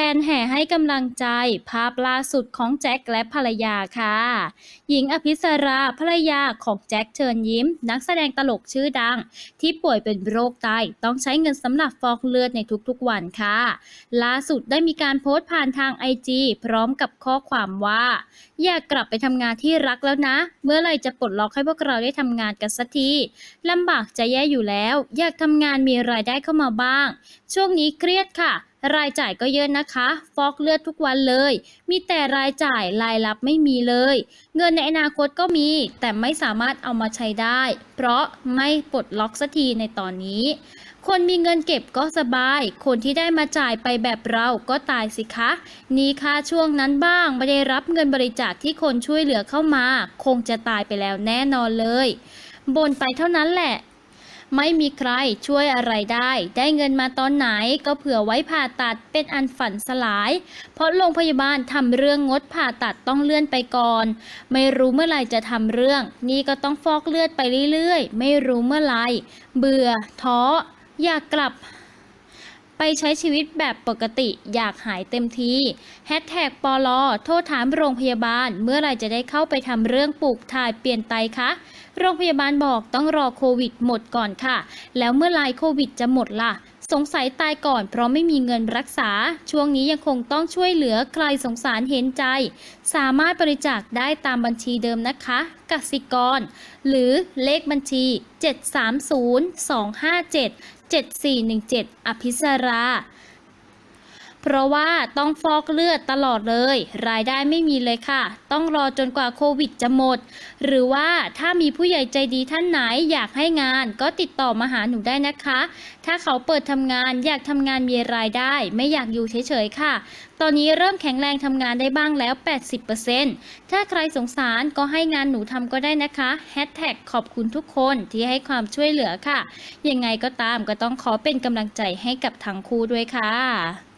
ฟนแห่ให้กำลังใจภาพล่าสุดของแจ็คและภรรยาค่ะ หญิงอภิสราภรรยาของแจ็คเชิญยิ้ม นักแสดงตลกชื่อดัง ที่ป่วยเป็นโรคไตต้องใช้เงินสำหรับฟอกเลือดในทุกๆวันค่ะ ล่าสุดได้มีการโพสต์ผ่านทางไอจีพร้อมกับข้อความว่า อยากกลับไปทำงานที่รักแล้วนะ เมื่อไหรจะปลดล็อกให้พวกเราได้ทำงานกันสักทีลำบากจะแย่อยู่แล้ว อยากทำงานมีรายได้เข้ามาบ้าง ช่วงนี้เครียดค่ะ รายจ่ายก็เยอะนะคะ ฟอกเลือดทุกวันเลย มีแต่รายจ่ายรายรับไม่มีเลย เงินในอนาคตก็มี แต่ไม่สามารถเอามาใช้ได้ เพราะไม่ปลดล็อกสักทีในตอนนี้ คนมีเงินเก็บก็สบาย คนที่ได้มาจ่ายไปแบบเราก็ตายสิคะ นี่ค่าช่วงนั้นบ้างไม่ได้รับเงินบริจาคที่คนช่วยเหลือเข้ามา คงจะตายไปแล้วแน่นอนเลยบ่นไปเท่านั้นแหละ ไม่มีใครช่วยอะไรได้ ได้เงินมาตอนไหนก็เผื่อไว้ผ่าตัดเป็นอันฝันสลาย เพราะโรงพยาบาลทำเรื่องงดผ่าตัดต้องเลื่อนไปก่อน ไม่รู้เมื่อไหร่จะทำเรื่อง นี่ก็ต้องฟอกเลือดไปเรื่อยๆ ไม่รู้เมื่อไหร่เบื่อท้ออยากกลับ ไปใช้ชีวิตแบบปกติอยากหายเต็มทีแฮชแท็กปลอโทษถามโรงพยาบาล เมื่อไรจะได้เข้าไปทำเรื่องปลูกถ่ายเปลี่ยนไตคะ โรงพยาบาลบอกต้องรอโควิดหมดก่อนค่ะ แล้วเมื่อไรโควิดจะหมดล่ะสงสัยตายก่อนเพราะไม่มีเงินรักษา ช่วงนี้ยังคงต้องช่วยเหลือใครสงสารเห็นใจ สามารถบริจาคได้ตามบัญชีเดิมนะคะกสิกร หรือเลขบัญชี 730 257 7417 อภิสรา เพราะว่าต้องฟอกเลือดตลอดเลย รายได้ไม่มีเลยค่ะ ต้องรอจนกว่าโควิดจะหมด หรือว่าถ้ามีผู้ใหญ่ใจดีท่านไหนอยากให้งานก็ติดต่อมาหาหนูได้นะคะ ถ้าเขาเปิดทำงานอยากทำงานมีรายได้ ไม่อยากอยู่เฉยๆค่ะ ตอนนี้เริ่มแข็งแรงทำงานได้บ้างแล้ว 80%ถ้าใครสงสารก็ให้งานหนูทำก็ได้นะคะแฮชแท็กขอบคุณทุกคนที่ให้ความช่วยเหลือค่ะ ยังไงก็ตามก็ต้องขอเป็นกำลังใจให้กับทั้งคู่ด้วยค่ะ